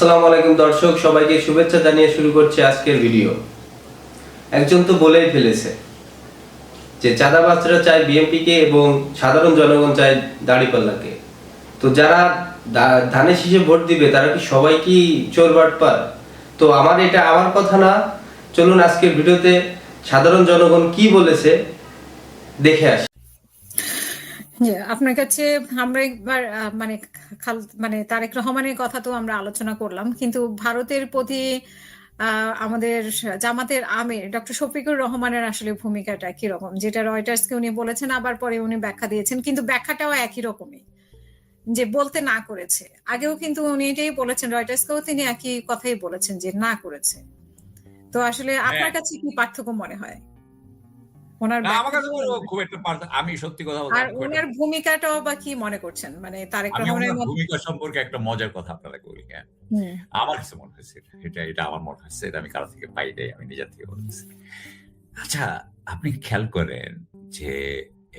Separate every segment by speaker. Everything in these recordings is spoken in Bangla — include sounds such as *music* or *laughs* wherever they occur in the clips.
Speaker 1: আসসালামু আলাইকুম দর্শক, সবাইকে শুভেচ্ছা জানিয়ে শুরু করছি আজকের ভিডিও। একজন তো বলেই ফেলেছে যে চাঁদাবাজরা চায় বিএনপিকে এবং সাধারণ জনগণ চায় দাড়িপাল্লাকে। তো যারা ধানের শীষে ভোট দিবে, তারা কি সবাই কি চোর বাটপার? তো আমার এটা আমার কথা না। চলুন আজকের ভিডিওতে সাধারণ জনগণ কি বলেছে, দেখে আসি।
Speaker 2: আপনার কাছে আমরা একবার মানে মানে তারেক রহমানের কথা তো আমরা আলোচনা করলাম কিন্তু ভারতের প্রতি আমাদের জামাতের আমির ডক্টর শফিকুর রহমানের আসলে ভূমিকাটা কি রকম যেটা রয়টার্স কে উনি বলেছেন আবার পরে উনি ব্যাখ্যা দিয়েছেন কিন্তু ব্যাখ্যাটাও একই রকমই যে বলতে না করেছে। আগেও কিন্তু উনি এটাই বলেছেন রয়টার্স কেও তিনি একই কথাই বলেছেন যে না করেছে। তো আসলে আপনার কাছে কি পার্থক্য মনে হয়? ওনার
Speaker 3: আমার কাছে খুব একটা আমি সত্যি কথা বলতে
Speaker 2: আর ওনার ভূমিকাটাও বা কি মনে করছেন? মানে তারেক রহমানের
Speaker 3: ভূমিকা সম্পর্কে একটা মজার কথা আপনারা বলি হ্যাঁ। আমার কাছে মনে হয়েছে এটা। এটা আমার মনে হয়েছে এটা আমি কারও থেকে পাই নাই আমি নিজের থেকে বলতেছি আচ্ছা আপনি খেয়াল করেন যে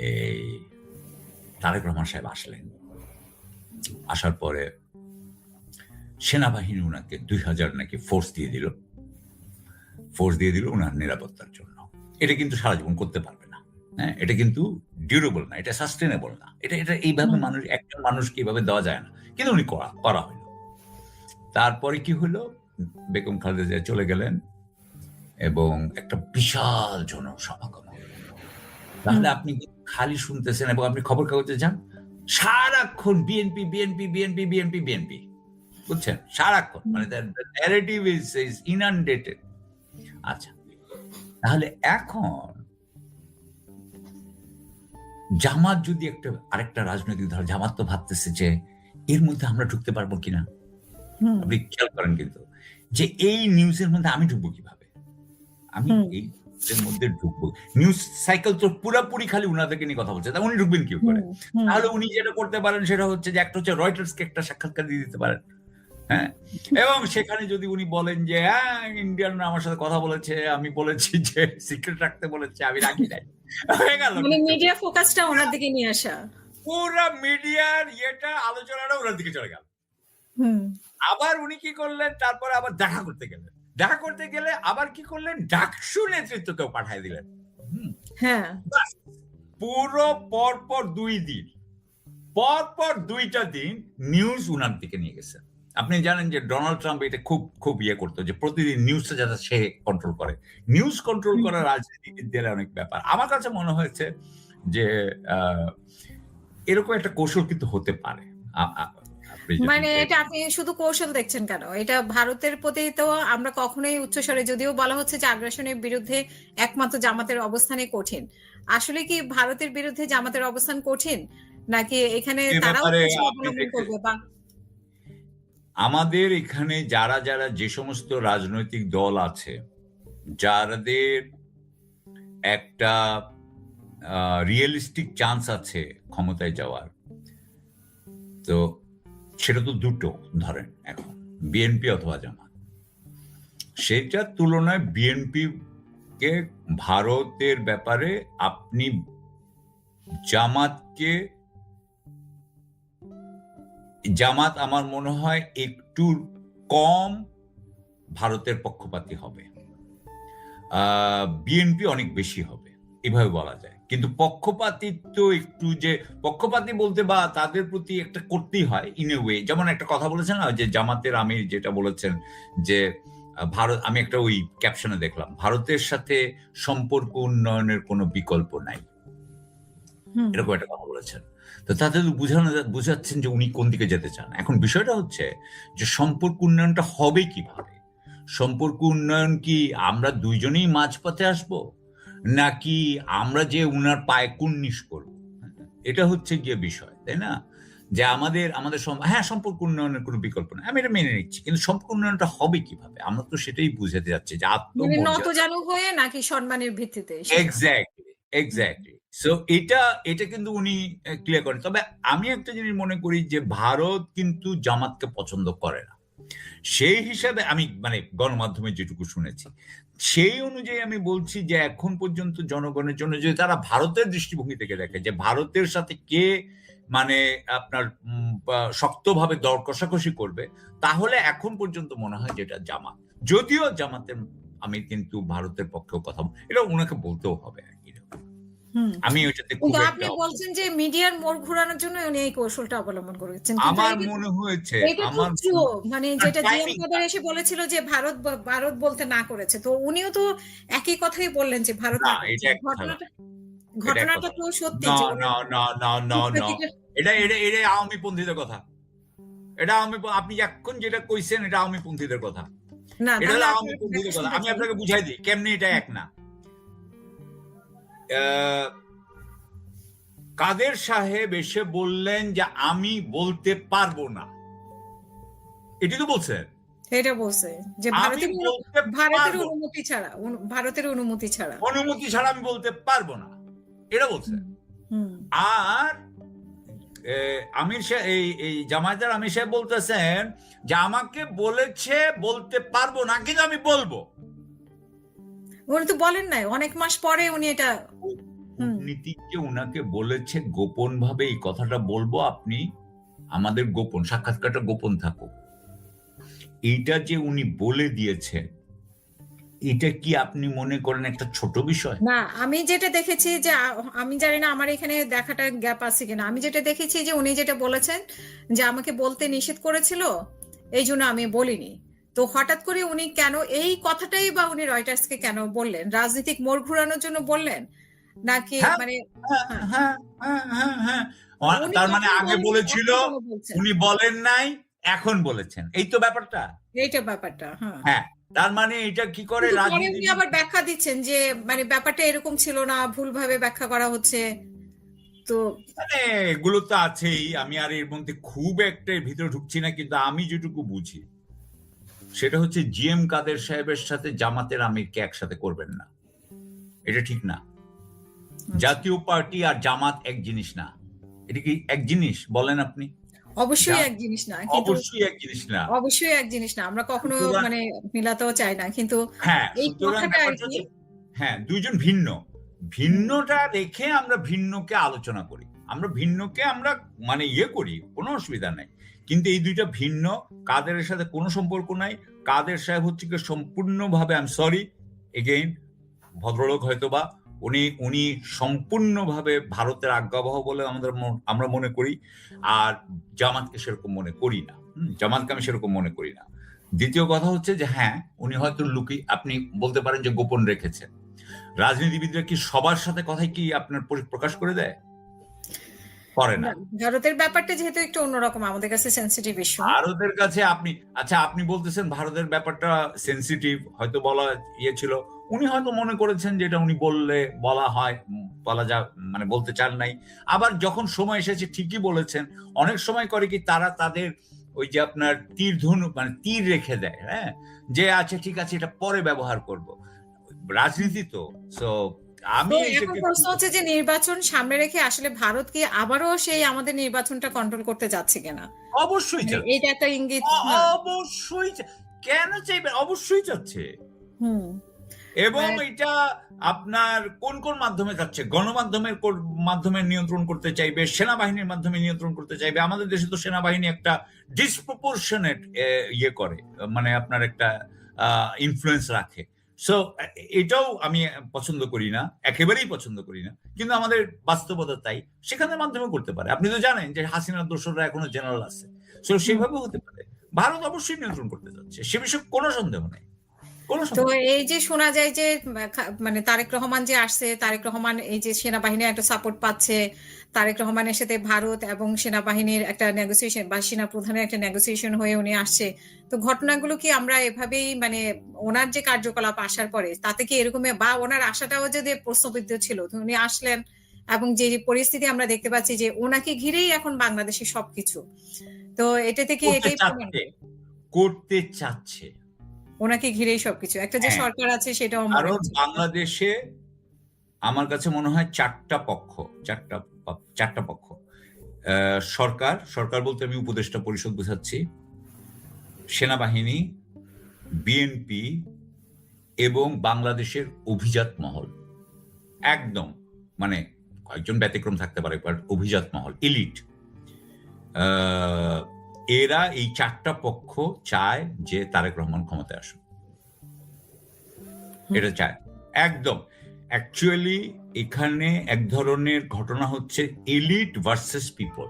Speaker 3: এই তারেক রহমান সাহেব আসলেন। আসার পরে সেনাবাহিনী ওনাকে দুই হাজার নাকি ফোর্স দিয়ে দিল। ফোর্স দিয়ে দিল ওনার নিরাপত্তার জন্য। এটা কিন্তু সারা জীবন করতে পারবে না। হ্যাঁ এটা কিন্তু ডিউরেবল না এটা সাস্টেনেবল না। এটা এটা এইভাবে মানুষ একটা মানুষকে এইভাবে দেওয়া যায় না। কিন্তু উনি করা করা হলো। তারপরে কি হলো? বেগম খালেদা জিয়া চলে গেলেন এবং একটা বিশাল জনসমাগম হলো। তাহলে আপনি খালি শুনতেছেন এবং আপনি খবর কাগজে যান? সারাক্ষণ BNP BNP BNP BNP BNP বুঝছেন? সারাক্ষণ। মানে ন্যারেটিভ ইজ ইজ ইনান্ডেটেড আচ্ছা তাহলে এখন জামাত যদি একটা আরেকটা রাজনৈতিক দল জামাত তো ভাবতেছে যে এর মধ্যে আমরা ঢুকতে পারব কিনা? আপনি খেয়াল করেন কিন্তু যে এই নিউজের মধ্যে আমি ঢুকবো কীভাবে? আমি এই এর মধ্যে ঢুকবো। নিউজ সাইকেল তো পুরাপুরি খালি উনাদেরকে নিয়ে কথা বলছে। তা উনি ঢুকবেন কি করে? তাহলে উনি যেটা করতে পারেন সেটা হচ্ছে যে একটা হচ্ছে রয়টার্সকে একটা সাক্ষাৎকার দিয়ে দিতে পারেন। হ্যাঁ? এবং সেখানে যদি উনি বলেন যে হ্যাঁ ইন্ডিয়ানরা আমার সাথে কথা বলেছে আমি বলেছি যে সিক্রেট রাখতে বলেছে আমি রাখি নাই। হয়ে গেল
Speaker 2: মানে মিডিয়া ফোকাসটা ওনার দিকে নিয়ে আসা।
Speaker 3: পুরো মিডিয়ার ইয়েটা আলোচনাটা ওনার দিকে চলে গেল। আবার উনি কি করলেন তারপরে আবার দেখা করতে গেলেন। দেখা করতে গেলে আবার কি করলেন ডাকসু নেতৃত্বকেও পাঠিয়ে দিলেন। হুম,
Speaker 2: হ্যাঁ।
Speaker 3: পুরো পর পর দুই দিন পর পর দুইটা দিন নিউজ উনার দিকে নিয়ে গেছে। আপনি জানেন যে ডোনাল্ড ট্রাম্প এটা খুব খুব ইয়ে করতো যে প্রতিদিন নিউজটা যাতে সে কন্ট্রোল করে। News control. করা রাজনীতিবিদদের অনেক ব্যাপার। আমার কাছে মনে হয়েছে যে এরকম একটা কৌশল কিন্তু হতে পারে।
Speaker 2: মানে এটা আপনি শুধু কৌশল দেখছেন কেন? এটা ভারতের প্রতি তো আমরা কখনোই উচ্চস্বরে যদিও বলা হচ্ছে যে আগ্রাসনের বিরুদ্ধে একমাত্র জামাতের অবস্থানই কঠিন। আসলে কি ভারতের বিরুদ্ধে জামাতের অবস্থান কঠিন? নাকি এখানে তারাও করবে বা
Speaker 3: আমাদের এখানে যারা যারা যে সমস্ত রাজনৈতিক দল আছে, যাদের একটা রিয়েলিস্টিক চান্স আছে ক্ষমতায় যাওয়ার, তো সেটা তো দুটো ধরেন এখন বিএনপি অথবা জামাত। সেটার তুলনায় বিএনপি কে ভারতের ব্যাপারে আপনি জামাতকে জামাত আমার মনে হয় একটু কম ভারতের পক্ষপাতী হবে। বিএনপি অনেক বেশি হবে এভাবে বলা যায়। কিন্তু পক্ষপাতিত্ব একটু যে পক্ষপাতি বলতে বা তাদের প্রতি একটা করতেই হয় ইন এ ওয়ে যেমন একটা কথা বলেছেন না যে জামাতের আমি যেটা বলেছেন যে ভারত আমি একটা ওই ক্যাপশনে দেখলাম ভারতের সাথে সম্পর্ক উন্নয়নের কোনো বিকল্প নাই। এরকম একটা কথা বলেছেন। তো তাতে তো বুঝানো বুঝাচ্ছেন যে উনি কোন দিকে যেতে চান। এখন বিষয়টা হচ্ছে যে সম্পর্ক উন্নয়নটা হবে কীভাবে? সম্পর্ক উন্নয়ন কি আমরা দুইজনেই মাঝপথে আসব? নাকি আমরা যে উনার পায়ে কুর্নিশ করব? এটা হচ্ছে গিয়ে বিষয় তাই না? যে আমাদের আমাদের হ্যাঁ সম্পর্ক উন্নয়নের কোনো বিকল্প নেই। আমি এটা মেনে নিচ্ছি কিন্তু সম্পর্ক উন্নয়নটা হবে কীভাবে? আমরা তো সেটাই বুঝাতে যাচ্ছি যে
Speaker 2: মানে জানু হয়ে নাকি সম্মানের ভিত্তিতে
Speaker 3: এক্স্যাক্টলি এক্স্যাক্টলি সো এটা এটা কিন্তু উনি ক্লিয়ার করেন। তবে আমি একটা জিনিস মনে করি যে ভারত কিন্তু জামাতকে পছন্দ করে না। সেই হিসাবে আমি মানে গণমাধ্যমে যেটুকু শুনেছি, সেই অনুযায়ী আমি বলছি যে এখন পর্যন্ত জনগণের জন্য যদি তারা ভারতের দৃষ্টিভঙ্গি থেকে দেখে যে ভারতের সাথে কে মানে আপনার শক্তভাবে দর কষাকষি করবে, তাহলে এখন পর্যন্ত মনে হয় যেটা জামাত। যদিও জামাতের, আমি কিন্তু ভারতের পক্ষেও কথা এটা ওনাকে বলতেও হবে। আমি ওইটাতে খুব
Speaker 2: আপনি বলছেন যে মিডিয়ার মোড় ঘোরানোর জন্য উনি এই কৌশলটা অবলম্বন করেছেন।
Speaker 3: আমার মনে হয়েছে আমার
Speaker 2: মানে যেটা জিএম কাদের এসে বলেছিল যে ভারত ব- ভারত বলতে না করেছে। তো উনিও তো একই কথাই বললেন যে ভারত ঘটনাটা ঘটনাটা তো সত্যি
Speaker 3: না না না না না না। এটা এটা এটা আওয়ামী পন্থীদের কথা। এটা আওয়ামী আপনি এখন যেটা কইছেন এটা আওয়ামী পন্থীদের কথা।
Speaker 2: না
Speaker 3: এটা হলো আওয়ামী পন্থীদের কথা আমি আপনাকে বুঝাই দিই কেমনে এটা এক না? কাদের সাহেব এসে বললেন যে আমি বলতে পারব না? এটি তো বলছেন
Speaker 2: এটা বলছে যে ভারতের ভারতের অনুমতি ছাড়া ভারতের অনুমতি ছাড়া।
Speaker 3: অনুমতি ছাড়া আমি বলতে পারব না। এটা বলছে। আর আমির সাহেব এই এই জামায়াতের আমির সাহেব বলতেছেন যে আমাকে বলেছে বলতে পারব না কিন্তু আমি বলব।
Speaker 2: উনি তো বলেন নাই অনেক মাস পরে উনি এটা।
Speaker 3: কূটনীতিক যে উনাকে বলেছে গোপন ভাবে এই কথাটা বলব আপনি আমাদের গোপন সাক্ষাৎকারটা গোপন থাকুক। এইটা যে উনি বলে দিয়েছেন এটা কি আপনি মনে করেন একটা ছোট বিষয়?
Speaker 2: না আমি যেটা দেখেছি যে আমি জানি না আমার এখানে দেখাটা গ্যাপ আছে কিনা। আমি যেটা দেখেছি যে উনি যেটা বলেছেন যে আমাকে বলতে নিষেধ করেছিল এই জন্য আমি বলিনি। তো হঠাৎ করে উনি কেন এই কথাটাই বা উনি রয়টার্সকে কেন বললেন? রাজনৈতিক মোড় ঘুরানোর জন্য বললেন? নাকি
Speaker 3: হ্যাঁ,
Speaker 2: মানে
Speaker 3: হ্যাঁ, হ্যাঁ, তার মানে আগে বলেছিল? উনি বলেন নাই এখন বলেছেন। এই তো ব্যাপারটা।
Speaker 2: এইটা ব্যাপারটা হ্যাঁ।
Speaker 3: তার মানে এটা কি করে রাজনীতি
Speaker 2: উনি আবার ব্যাখ্যা দিচ্ছেন যে মানে ব্যাপারটা এরকম ছিল না ভুলভাবে ব্যাখ্যা করা হচ্ছে। তো
Speaker 3: মানে এগুলো তো আছেই আমি আর এর মধ্যে খুব একটা ভিতরে ঢুকছি না কিন্তু আমি যেটুকু বুঝি। সেটা হচ্ছে জিএম কাদের সাহেবের সাথে জামাতের আমিরকে একসাথে করবেন না। এটা ঠিক না। জাতীয় পার্টি আর জামাত এক জিনিস না। এটা কি এক জিনিস বলেন আপনি?
Speaker 2: অবশ্যই এক জিনিস না
Speaker 3: অবশ্যই এক জিনিস না।
Speaker 2: অবশ্যই এক জিনিস না। আমরা কখনো মানে মিলাতেও চাই না কিন্তু
Speaker 3: হ্যাঁ
Speaker 2: এই কথাটা
Speaker 3: হ্যাঁ দুইজন ভিন্ন। ভিন্নটা রেখে আমরা ভিন্নকে আলোচনা করি। আমরা ভিন্নকে আমরা মানে ইয়ে করি, কোনো অসুবিধা নাই। কিন্তু এই দুইটা ভিন্ন, কাদের সাথে কোনো সম্পর্ক নাই, কাদের সাহেব হচ্ছে কি সম্পূর্ণভাবে আই এম সরি এগেইন ভদ্রলোক হয়তো বা উনি উনি সম্পূর্ণভাবে ভারতের আজ্ঞাবহ বলে আমাদের আমরা মনে করি, আর জামাতকে সেরকম মনে করি না। জামাতকে আমি সেরকম মনে করি না। দ্বিতীয় কথা হচ্ছে যে হ্যাঁ উনি হয়তো লুকি, আপনি বলতে পারেন যে গোপন রেখেছেন। রাজনীতিবিদরা কি সবার সাথে কথাই কি আপনার প্রকাশ করে দেয়? করে না।
Speaker 2: ভারতের ব্যাপারটা যেহেতু একটু অন্যরকম আমাদের কাছে সেন্সিটিভ ইস্যু
Speaker 3: ভারতের কাছে আপনি আচ্ছা আপনি বলতেছেন ভারতের ব্যাপারটা সেনসিটিভ হয়তো বলা ইয়ে ছিল। উনি হয়তো মনে করেছেন যেটা উনি বললে বলা হয় বলা যা মানে বলতে চান নাই। আবার যখন সময় এসেছে ঠিকই বলেছেন অনেক সময় করে কি তারা তাদের ওই যে আপনার তীর ধনু মানে তীর রেখে দেয় হ্যাঁ? যে আচ্ছা ঠিক আছে এটা পরে ব্যবহার করব। রাজনীতি তো সো আমি
Speaker 2: এখন প্রশ্ন হচ্ছে যে নির্বাচন সামনে রেখে আসলে ভারত কি আবারও সেই আমাদের নির্বাচনটা কন্ট্রোল করতে যাচ্ছে কিনা?
Speaker 3: অবশ্যই
Speaker 2: মানে এটা একটা ইঙ্গিত
Speaker 3: অবশ্যই কেন চাইবে? অবশ্যই চাচ্ছে
Speaker 2: হুম।
Speaker 3: এবং
Speaker 2: হ্যাঁ।
Speaker 3: এটা আপনার কোন কোন মাধ্যমে যাচ্ছে? গণমাধ্যমের মাধ্যমে নিয়ন্ত্রণ করতে চাইবে? সেনাবাহিনীর মাধ্যমে নিয়ন্ত্রণ করতে চাইবে? আমাদের দেশে তো সেনাবাহিনী একটা ডিসপ্রপোর্শনেট ইয়ে করে। মানে আপনার একটা ইনফ্লুয়েন্স রাখে। সো এটাও আমি পছন্দ করি না একেবারেই পছন্দ করি না কিন্তু আমাদের বাস্তবতা তাই। সেখানে মাধ্যমে করতে পারে। আপনি তো জানেন যে হাসিনার দোষরা এখনও জেনারেল আছে। সো সেভাবে হতে পারে। ভারত অবশ্যই নিয়ন্ত্রণ করতে যাচ্ছে। সে বিষয়ে কোনো সন্দেহ নেই।
Speaker 2: তো এই যে শোনা যায় যে মানে তারেক রহমান যে আসছে তারেক রহমান এই যে সেনাবাহিনীর একটা সাপোর্ট পাচ্ছে তারেক রহমানের সাথে ভারত এবং সেনাবাহিনীর একটা নেগোসিয়েশন বা সেনা প্রধানের একটা নেগোসিয়েশন হয়ে উনি আসছে। তো ঘটনাগুলো কি আমরা এভাবেই মানে ওনার যে কার্যকলাপ আসার পরে তাতে কি এরকম বা ওনার আশাটাও যদি প্রশ্নবিদ্ধ ছিল তো উনি আসলেন এবং যে যে পরিস্থিতি আমরা দেখতে পাচ্ছি যে ওনাকে ঘিরেই এখন বাংলাদেশের সবকিছু। তো এটা থেকে এটাই
Speaker 3: করতে চাচ্ছে।
Speaker 2: ওনাকে ঘিরেই সবকিছু। একটা যে
Speaker 3: হ্যাঁ।
Speaker 2: সরকার আছে সেটাও
Speaker 3: কারণ বাংলাদেশে আমার কাছে মনে হয় চারটা পক্ষ চারটা চারটা পক্ষ। সরকার সরকার বলতে আমি উপদেষ্টা পরিষদ বোঝাচ্ছি সেনাবাহিনী বিএনপি এবং বাংলাদেশের অভিজাত মহল। একদম মানে কয়েকজন ব্যতিক্রম থাকতে পারে বাট অভিজাত মহল ইলিট আহ, এরা এই চারটা পক্ষ চায় যে তারেক রহমান ক্ষমতায় আসুক। এটা চায়। একদম। অ্যাকচুয়ালি এখানে এক ধরনের ঘটনা হচ্ছে এলিট ভার্সেস পিপল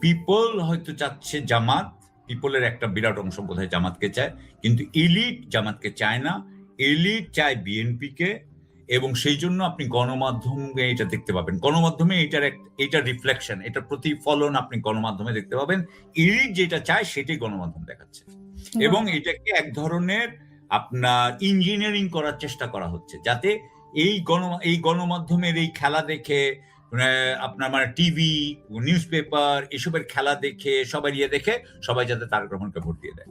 Speaker 3: পিপল হয়তো চাচ্ছে জামাত পিপলের একটা বিরাট অংশ বোধহয় জামাতকে চায় কিন্তু এলিট জামাতকে চায় না। এলিট চায় বিএনপিকে এবং সেই জন্য আপনি গণমাধ্যমে এটা দেখতে পাবেন। গণমাধ্যমে এটার এক এটার রিফ্লেকশন এটার প্রতিফলন আপনি গণমাধ্যমে দেখতে পাবেন। এলিট যেটা চায় সেটাই গণমাধ্যম দেখাচ্ছে। এবং এটাকে এক ধরনের আপনার ইঞ্জিনিয়ারিং করার চেষ্টা করা হচ্ছে যাতে এই গণ এই গণমাধ্যমের এই খেলা দেখে আপনার মানে টিভি নিউজ পেপার এসবের খেলা দেখে সবাই ইয়ে দেখে সবাই যাতে তারেক রহমানকে ভোট দিয়ে দেয়।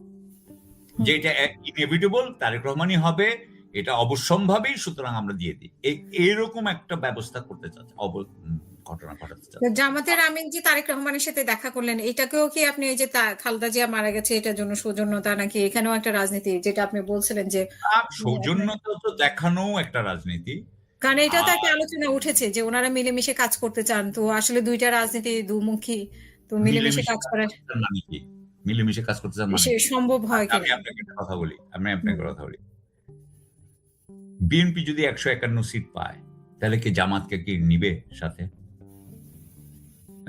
Speaker 3: যে এটা ইনএভিটেবল তারেক রহমানই হবে এটা অবশ্যম্ভাবী সুতরাং আমরা দিয়ে দিই। এরকম একটা ব্যবস্থা করতে চাচ্ছে ঘটনা ঘটাতে চাচ্ছে।
Speaker 2: জামাতের আমিন যে তারেক রহমানের সাথে দেখা করলেন। এটাকেও কি আপনি এই যে খালেদা জিয়া মারা গেছে এটার জন্য সৌজন্যতা নাকি এখানেও একটা রাজনীতি যেটা আপনি বলছিলেন যে
Speaker 3: সৌজন্যতা তো দেখানো একটা রাজনীতি।
Speaker 2: কারণ এটাও তো একটা আলোচনা উঠেছে যে ওনারা মিলেমিশে কাজ করতে চান। তো আসলে দুইটা রাজনীতি দুমুখী তো মিলেমিশে কাজ করার
Speaker 3: মানে মিলেমিশে কাজ করতে চান মানে
Speaker 2: সম্ভব হয়
Speaker 3: আমি আপনাকে কথা বলি আমি আপনাকে কথা বলি। বিএনপি যদি একশো একান্ন সিট পায় তাহলে কি জামাতকে কি নিবে সাথে?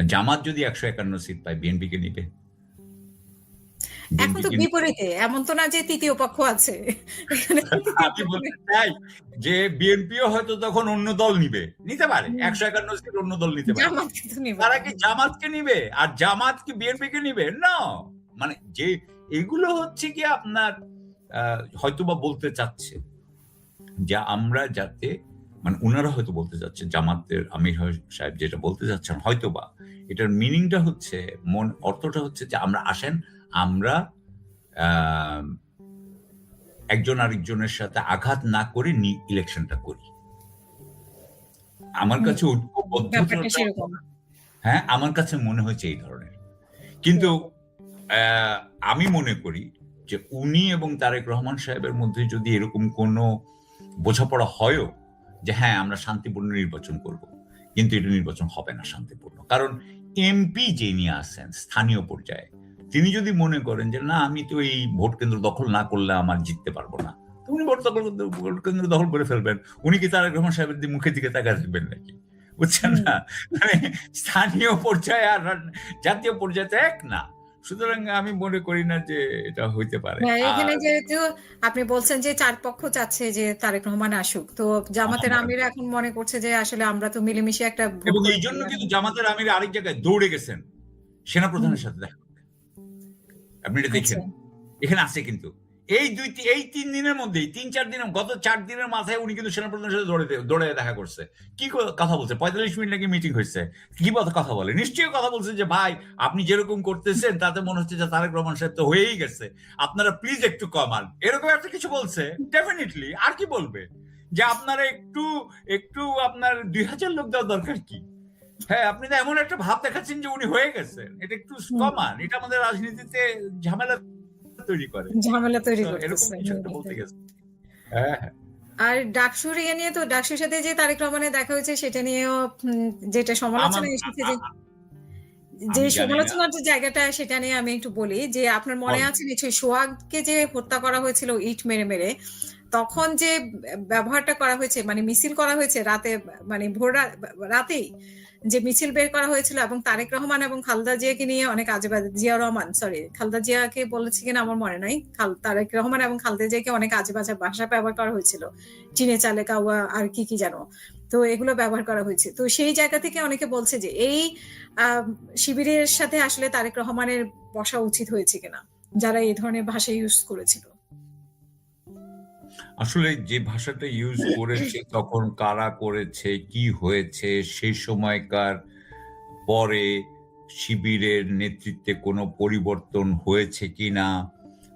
Speaker 3: জামাত যদি একশো একান্ন সিট পায় বিএনপি কে নিবে?
Speaker 2: এখন তো বিপরীতে এমন তো না যে তৃতীয় পক্ষ আছে। *laughs*
Speaker 3: আমি বলতে চাই যে বিএনপিও হয়তো তখন অন্য দল নিবে। নিতে পারে। একশো একান্ন সিট অন্য দল নিতে পারে। তারা কি জামাতকে নিবে? আর জামাত কি বিএনপি কে নিবে? না মানে যে এগুলো হচ্ছে কি আপনার আহ, হয়তোবা বলতে চাচ্ছে। যে আমরা যাতে মানে ওনারা হয়তো বলতে চাচ্ছে জামাতের আমির সাহেব যেটা বলতে চাচ্ছেন হয়তোবা। এটার মিনিংটা হচ্ছে মন অর্থটা হচ্ছে যে আমরা আসেন আমরা একজন আরেকজনের সাথে আঘাত না করে ইলেকশনটা করি। আমার কাছে হ্যাঁ আমার কাছে মনে হয়েছে এই ধরনের। কিন্তু আহ, আমি মনে করি যে উনি এবং তারেক রহমান সাহেবের মধ্যে যদি এরকম কোনো বোঝাপড়া হয়ও যে হ্যাঁ আমরা শান্তিপূর্ণ নির্বাচন করব। কিন্তু এটা নির্বাচন হবে না শান্তিপূর্ণ। কারণ এমপি যে নিয়ে আসেন স্থানীয় পর্যায়ে তিনি যদি মনে করেন যে না আমি তো এই ভোট কেন্দ্র দখল না করলে আমার জিততে পারব না। উনি ভোট দখল ভোট কেন্দ্র দখল করে ফেলবেন। উনি কি তারেক রহমান সাহেবের দিকে- মুখের দিকে তাকায় থাকবেন নাকি? বুঝছেন না? মানে স্থানীয় পর্যায়ে আর জাতীয় পর্যায়ে এক না। সুতরাং আমি মনে করি না যে এটা হইতে পারে।
Speaker 2: হ্যাঁ, এখানে যেহেতু আপনি বলছেন যে চার পক্ষ চাচ্ছে যে তারেক রহমান আসুক তো জামাতের
Speaker 3: আমার-
Speaker 2: এখন মনে করছে যে আসলে আমরা তো মিলেমিশে একটা
Speaker 3: এবং এই জন্য কিন্তু জামাতের আমির আরেক জায়গায় দৌড়ে গেছেন সেনাপ্রধানের সাথে দেখা আপনি এটা দেখেন?
Speaker 2: আচ্ছা।
Speaker 3: এখানে আছে কিন্তু। এই দুই এই তিন দিনের মধ্যেই, তিন, চার দিনের, গত চার দিনের মাথায় উনি কিন্তু সেনাপ্রধানের সাথে দৌড়ে দৌড়ে দেখা করছে। কি কথা বলছে? পঁয়তাল্লিশ মিনিট নাকি মিটিং হয়েছে? কি কথা বলে। নিশ্চয়ই কথা বলছে যে, ভাই, আপনি যেরকম করতেছেন, তাতে মনে হচ্ছে যে, তারেক রহমান সাহেব তো হয়েই গেছে। আপনারা প্লিজ একটু কমান। এরকম একটা কিছু বলছে। ডেফিনেটলি আর কি বলবে? যে, আপনারা একটু একটু আপনার দুই হাজার লোক দেওয়া দরকার কি? হ্যাঁ আপনি তো এমন একটা ভাব দেখাচ্ছেন যে, উনি হয়ে গেছেন। এটা একটু কমান। এটা আমাদের রাজনীতিতে ঝামেলা তৈরি করে
Speaker 2: ঝামেলা তৈরি
Speaker 3: তো এরকম কিছু একটা বলতে গেছে হ্যাঁ হ্যাঁ।
Speaker 2: আর ডাকসুর ইয়ে নিয়ে তো ডাকসুর সাথে যে তারেক রহমানের দেখা হয়েছে সেটা নিয়েও যেটা সমালোচনা এসেছে যে যে। সমালোচনার যে জায়গাটা সেটা নিয়ে আমি একটু বলি যে আপনার মনে আছে নিশ্চয়ই সোহাগকে যে হত্যা করা হয়েছিল ইট মেরে মেরে তখন যে ব্যবহারটা করা হয়েছে মানে মিছিল করা হয়েছে রাতে মানে ভোর রাতেই যে মিছিল বের করা হয়েছিল এবং তারেক রহমান এবং খালদা জিয়াকে নিয়ে অনেক আজে জিয়া রহমান সরি খালদা জিয়াকে বলেছি কিনা আমার মনে নাই। তারেক রহমান এবং খালদা জিয়াকে অনেক আজে বাজে ভাষা ব্যবহার করা হয়েছিল। চিনে চালে কাওয়া আর কি কি জানো তো এগুলো ব্যবহার করা হয়েছে। তো সেই জায়গা থেকে অনেকে বলছে যে এই শিবিরের সাথে আসলে তারেক রহমানের বসা উচিত হয়েছে কিনা, যারা এই ধরনের ভাষা ইউজ করেছিল।
Speaker 3: আসলে যে ভাষাটা ইউজ *coughs* করেছে তখন কারা করেছে কি হয়েছে সেই সময়কার পরে শিবিরের নেতৃত্বে কোনো পরিবর্তন হয়েছে কিনা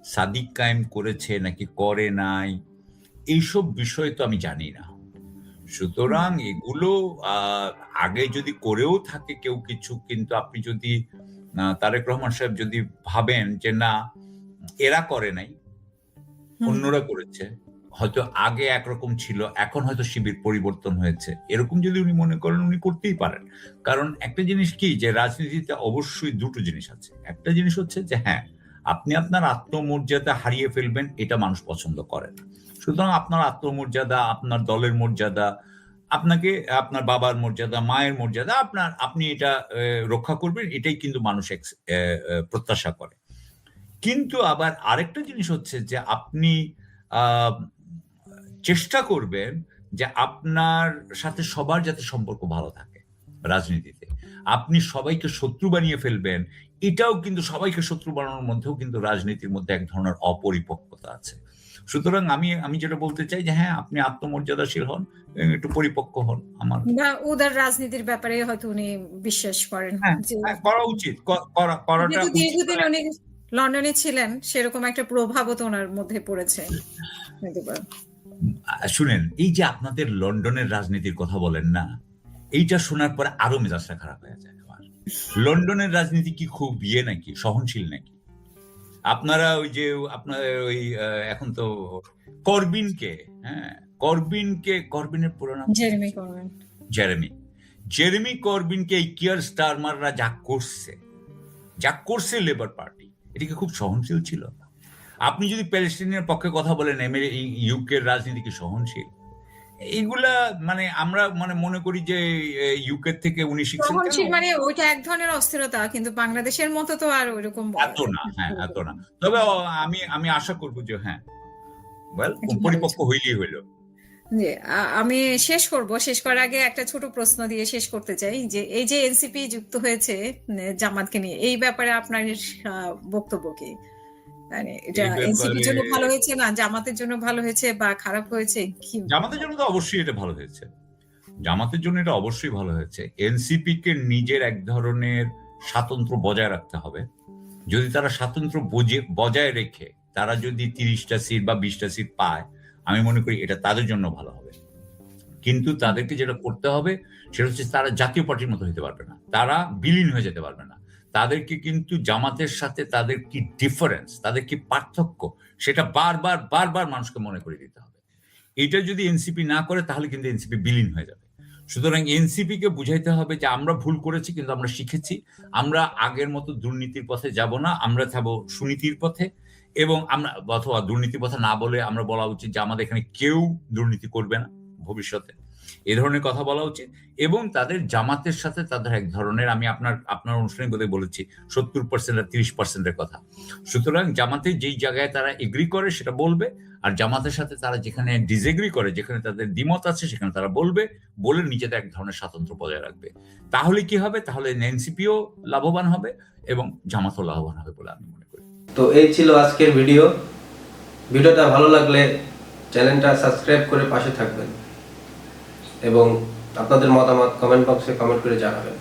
Speaker 3: সাদিক কায়েম করেছে নাকি করে নাই এইসব বিষয় তো আমি জানি না। সুতরাং এগুলো আহ, আগে যদি করেও থাকে কেউ কিছু কিন্তু আপনি যদি তারেক রহমান সাহেব যদি ভাবেন যে না এরা করে নাই অন্যরা করেছে হয়তো আগে একরকম ছিল, এখন হয়তো শিবির পরিবর্তন হয়েছে। এরকম যদি উনি মনে করেন, উনি করতেই পারেন। কারণ একটা জিনিস কি, যে রাজনীতিতে অবশ্যই দুটো জিনিস আছে। একটা জিনিস হচ্ছে যে হ্যাঁ আপনি আপনার আত্মমর্যাদা হারিয়ে ফেলবেন, এটা মানুষ পছন্দ করে সুতরাং আপনার আত্মমর্যাদা, আপনার দলের মর্যাদা, আপনাকে, আপনার বাবার মর্যাদা, মায়ের মর্যাদা, আপনার, আপনি এটা রক্ষা করবেন, এটাই কিন্তু মানুষ প্রত্যাশা করে। কিন্তু আবার আরেকটা জিনিস হচ্ছে যে, আপনি চেষ্টা করবেন যে আপনার সাথে সবার যাতে সম্পর্ক ভালো থাকে রাজনীতিতে। আপনি সবাইকে শত্রু বানিয়ে ফেলবেন এটাও কিন্তু সবাইকে শত্রু বানানোর মধ্যেও কিন্তু রাজনীতির মধ্যে এক ধরনের অপরিপক্কতা আছে। সুতরাং আমি আমি যেটা বলতে চাই যে হ্যাঁ আপনি আত্মমর্যাদাশীল হন একটু পরিপক্ক হন আমার
Speaker 2: উদার রাজনীতির ব্যাপারে হয়তো উনি বিশ্বাস করেন
Speaker 3: হ্যাঁ, হ্যাঁ, করা উচিত করাটা
Speaker 2: দীর্ঘদিন উনি লন্ডনে ছিলেন সেরকম একটা প্রভাবও তো ওনার মধ্যে পড়েছে।
Speaker 3: আহ, শুনেন এই যে আপনাদের লন্ডনের রাজনীতির কথা বলেন না এইটা শোনার পরে আরও মেজাজটা খারাপ হয়ে যায় আমার। লন্ডনের রাজনীতি কি খুব ইয়ে নাকি সহনশীল নাকি? আপনারা ওই যে আপনার ওই এখন তো করবিনকে হ্যাঁ করবিনকে করবিনের পুরো নাম
Speaker 2: জেরেমি করবেন।
Speaker 3: জেরেমি। জেরেমি করবিনকে এই কিয়ার স্টারমাররা যা করছে যা করছে লেবার পার্টি এটা কি খুব সহনশীল ছিল? আপনি যদি প্যালেস্টিনের পক্ষে কথা বলেন এমএ ইউকের রাজনীতি কি সহনশীল? এইগুলা মানে আমরা মানে মনে করি যে ইউকের থেকে উনি শিখছেন
Speaker 2: সহনশীল মানে ওইটা এক ধরনের অস্থিরতা কিন্তু বাংলাদেশের মতো তো আর ওইরকম
Speaker 3: এত না হ্যাঁ এত না। তবে আমি আমি আশা করব যে হ্যাঁ। ওয়েল পরিপক্ক হইলেই হইল।
Speaker 2: আমি শেষ করব। শেষ করার আগে একটা ছোট প্রশ্ন দিয়ে শেষ করতে চাই যে এই যে এনসিপি যুক্ত হয়েছে জামাতকে নিয়ে এই ব্যাপারে আপনার বক্তব্য কি? মানে এটা এনসিপির জন্য ভালো হয়েছে না? জামাতের জন্য ভালো হয়েছে বা খারাপ হয়েছে? কি
Speaker 3: জামাতের জন্য তো অবশ্যই এটা ভালো হয়েছে। জামাতের জন্য এটা অবশ্যই ভালো হয়েছে। এনসিপি কে নিজের এক ধরনের স্বাতন্ত্র্য বজায় রাখতে হবে। যদি তারা স্বাতন্ত্র্য বজায় রেখে তারা যদি তিরিশটা সিট বা বিশটা সিট পায় আমি মনে করি এটা তাদের জন্য ভালো হবে। কিন্তু তাদেরকে যেটা করতে হবে সেটা হচ্ছে তারা জাতীয় পার্টির মতো হতে পারবে না। তারা বিলীন হয়ে যেতে পারবে না। তাদেরকে কিন্তু জামাতের সাথে তাদের কি ডিফারেন্স তাদের কি পার্থক্য, সেটা বারবার বারবার মানুষকে মনে করে দিতে হবে। এটা যদি এনসিপি না করে, তাহলে কিন্তু এনসিপি বিলীন হয়ে যাবে। সুতরাং এনসিপি কে বুঝাইতে হবে যে আমরা ভুল করেছি, কিন্তু আমরা শিখেছি। আমরা আগের মতো দুর্নীতির পথে যাব না, আমরা যাব সুনীতির পথে এবং আমরা, অথবা দুর্নীতির পথে না বলে আমরা বলা উচিত যে আমাদের এখানে কেউ দুর্নীতি করবে না ভবিষ্যতে। এ ধরনের কথা বলা উচিত এবং তাদের জামাতের সাথে তাদের এক ধরনের আমি আপনার আপনার অনুষ্ঠানে বোধহয় বলেছি, সত্তর পার্সেন্ট আর তিরিশ পার্সেন্টের কথা। সুতরাং জামাতে যেই জায়গায় তারা এগ্রি করে সেটা বলবে, আর জামাতের সাথে তারা যেখানে ডিসএগ্রি করে, যেখানে তাদের দ্বিমত আছে সেখানে তারা বলবে, বলে নিজেদের এক ধরনের স্বাতন্ত্র বজায় রাখবে। তাহলে কি হবে? তাহলে এনসিপিও লাভবান হবে এবং জামাতও লাভবান হবে বলে আমি মনে করি।
Speaker 1: তো এই ছিল আজকের ভিডিও। ভিডিওটা ভালো লাগলে চ্যানেলটা সাবস্ক্রাইব করে পাশে থাকবেন। এবং আপনাদের মতামত কমেন্ট বক্সে কমেন্ট করে জানাবেন।